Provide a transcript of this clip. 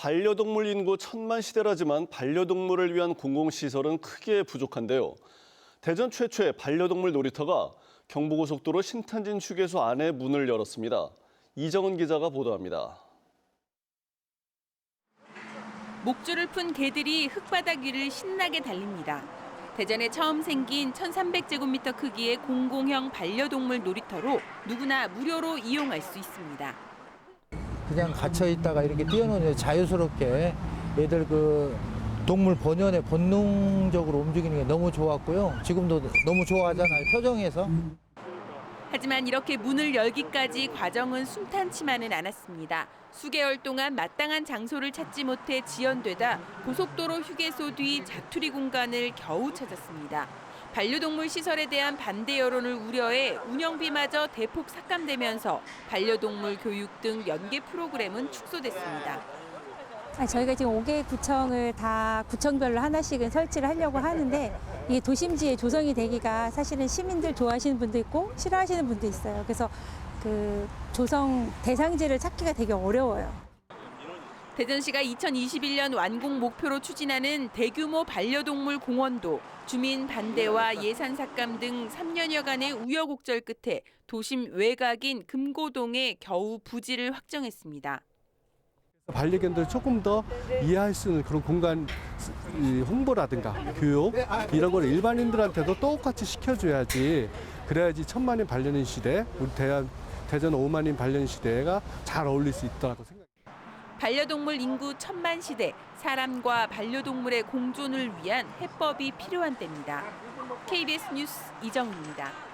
반려동물 인구 천만 시대라지만 반려동물을 위한 공공시설은 크게 부족한데요. 대전 최초의 반려동물 놀이터가 경부고속도로 신탄진 휴게소 안에 문을 열었습니다. 이정은 기자가 보도합니다. 목줄을 푼 개들이 흙바닥 위를 신나게 달립니다. 대전에 처음 생긴 1,300제곱미터 크기의 공공형 반려동물 놀이터로 누구나 무료로 이용할 수 있습니다. 그냥 갇혀 있다가 이렇게 뛰어노는 자유스럽게 애들 그 동물 본연의 본능적으로 움직이는 게 너무 좋았고요. 지금도 너무 좋아하잖아요. 표정에서. 하지만 이렇게 문을 열기까지 과정은 순탄치만은 않았습니다. 수개월 동안 마땅한 장소를 찾지 못해 지연되다 고속도로 휴게소 뒤 자투리 공간을 겨우 찾았습니다. 반려동물 시설에 대한 반대 여론을 우려해 운영비마저 대폭 삭감되면서 반려동물 교육 등 연계 프로그램은 축소됐습니다. 아니, 저희가 지금 5개 구청을 다 구청별로 하나씩은 설치를 하려고 하는데 이게 도심지에 조성이 되기가 사실은 시민들 좋아하시는 분도 있고 싫어하시는 분도 있어요. 그래서 그 조성 대상지를 찾기가 되게 어려워요. 대전시가 2021년 완공 목표로 추진하는 대규모 반려동물 공원도 주민 반대와 예산 삭감 등 3년여간의 우여곡절 끝에 도심 외곽인 금고동에 겨우 부지를 확정했습니다. 반려견들 조금 더 이해할 수 있는 그런 공간 이 홍보라든가 교육 이런 걸 일반인들한테도 똑같이 시켜줘야지 그래야지 천만인 반려인 시대 우리 대한 대전 5만인 반려인 시대가 잘 어울릴 수 있다고 생각합니다. 반려동물 인구 천만 시대, 사람과 반려동물의 공존을 위한 해법이 필요한 때입니다. KBS 뉴스 이정입니다.